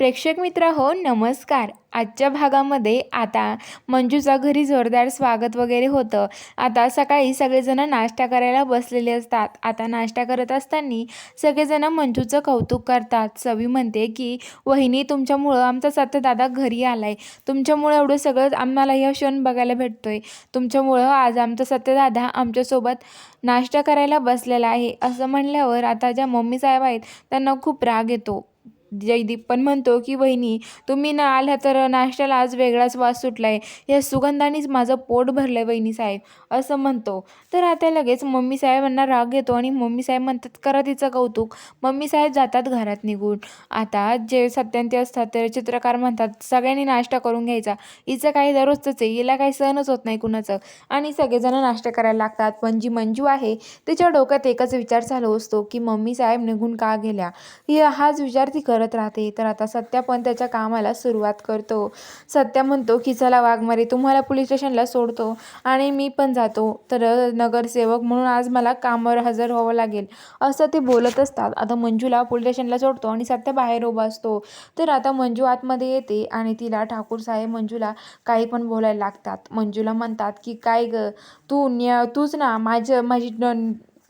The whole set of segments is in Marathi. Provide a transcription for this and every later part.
प्रेक्षक मित्र हो नमस्कार. आजच्या भागामध्ये आता मंजूचा घरी जोरदार स्वागत वगैरे होतं. आता सकाळी सगळेजण नाश्ता करायला बसलेले असतात. आता नाश्ता करत असताना सगळेजण मंजूचं कौतुक करतात. सवी म्हणते की वहिनी तुमच्यामुळं आमचा सत्यदादा घरी आलाय. तुमच्यामुळं एवढं सगळं आम्हाला या क्षण बघायला भेटतोय. तुमच्यामुळं आज आमचा सत्यदादा आमच्यासोबत नाश्ता करायला बसलेला आहे. असं म्हणल्यावर आता ज्या मम्मी साहेब आहेत त्यांना खूप राग येतो. जयदीप पण म्हणतो की वहिनी तुम्ही न आल्या तर नाश्त्याला आज वेगळाच वास सुटला आहे या सुगंधानेच माझं पोट भरलं आहे वहिनी साहेब असं म्हणतो. तर आता लगेच मम्मी साहेबांना राग येतो आणि मम्मी साहेब म्हणतात करा तिचं कौतुक. मम्मी साहेब जातात घरात निघून. आता जे सत्यांती असतात तर चित्रकार म्हणतात सगळ्यांनी नाश्ता करून घ्यायचा. हिचं काही दररोजच आहे. हिला काही सहनच होत नाही कुणाचं. आणि सगळेजण नाश्ता करायला लागतात. पण जी मंजू आहे तिच्या डोक्यात एकच विचार चालू असतो की मम्मी साहेब निघून का गेल्या? हाच विचार ती करत करत राहते. तर आता सत्या पण त्याच्या कामाला सुरुवात करतो. सत्या म्हणतो की चला वाघमारे तुम्हाला पोलीस स्टेशनला सोडतो आणि मी पण जातो. तर नगरसेवक म्हणून आज मला कामावर हजर व्हावं लागेल. असं ते बोलत असतात. आता मंजूला पोलीस स्टेशनला सोडतो आणि सत्या बाहेर उभा असतो. तर आता मंजू आतमध्ये येते आणि तिला ठाकूर साहेब मंजूला काही पण बोलायला लागतात. मंजूला म्हणतात की काय ग? तू न्या तूच ना माझं माझी न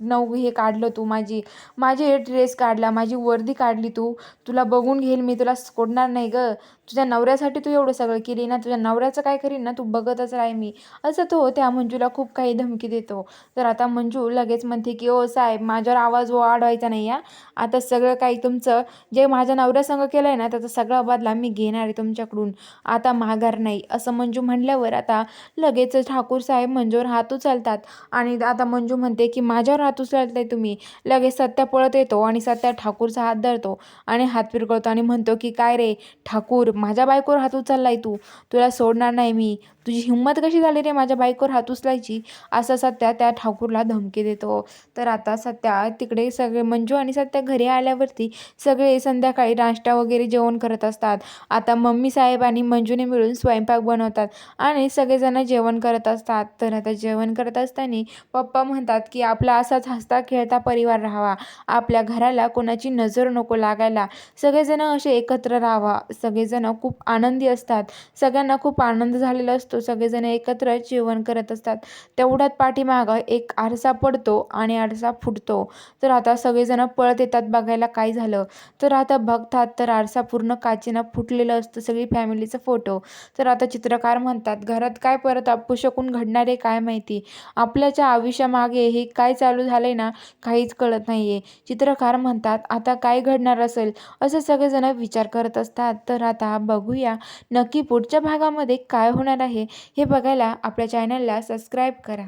नऊ हे काढलं तू माझी. माझी हे ड्रेस काढला माझी वर्दी काढली तू. तुला बघून घेईल मी तुला सोडणार नाही गं. तुझ्या नवऱ्यासाठी तू एवढं सगळं केली ना तुझ्या नवऱ्याचं काय करीन ना तू बघतच राह मी. असं तो त्या मंजूला खूप काही धमकी देतो. तर आता मंजू लगेच म्हणते की ओ साहेब माझ्यावर आवाज वाढवायचा नाही या आता सगळं काही तुमचं जे माझ्या नवऱ्यासंग केलं आहे ना त्याचा सगळा बदला मी घेणार आहे तुमच्याकडून. आता माघार नाही. असं मंजू म्हणल्यावर आता लगेच ठाकूर साहेब मंजूवर हात उचलतात. आणि आता मंजू म्हणते की माझ्यावर हात उचलताय तुम्ही लगेच सत्या पळत येतो आणि सत्या ठाकूरचा हात धरतो आणि हात फिरकळतो आणि म्हणतो की काय रे ठाकूर माझ्या बायकोवर हात उचललाय तू? तुला सोडणार नाही मी. तुझी हिंमत कशी झाली रे माझ्या बायकोवर हात उचलायची? असं सत्या त्या ठाकूरला धमकी देतो. तर आता सत्या तिकडे सगळे मंजू आणि सत्या घरी आल्यावरती सगळे संध्याकाळी नाश्ता वगैरे जेवण करत असतात. आता मम्मी साहेब आणि मंजूने मिळून स्वयंपाक बनवतात आणि सगळेजण जेवण करत असतात. तर आता जेवण करत असताना पप्पा म्हणतात की आपला असा असाच हसता खेळता परिवार राहावा. आपल्या घराला कोणाची नजर नको लागायला. सगळेजण असे एकत्र राहावा. सगळेजण खूप आनंदी असतात. सगळ्यांना खूप आनंद झालेला असतो. सगळेजण एकत्र जेवण करत असतात. तेवढ्यात पाठीमागं एक आरसा पडतो आणि आरसा फुटतो. तर आता सगळेजण पळत येतात बघायला काय झालं. तर आता बघतात तर आरसा पूर्ण काचेनं फुटलेलं असतं सगळी फॅमिलीचं फोटो. तर आता चित्रकार म्हणतात घरात काय परत अपशकून घडणार आहे काय माहिती? आपल्याच्या आयुष्यामागे हे काय चालू झाले ना काहीच कळत नाही आहे चित्रकार म्हणतात आता काय घडणार असेल? असं सगळेजण विचार करत असतात. तर आता बघूया नक्की पुढच्या भागामध्ये काय होणार आहे हे बघायला आपल्या चॅनलला सबस्क्राईब करा.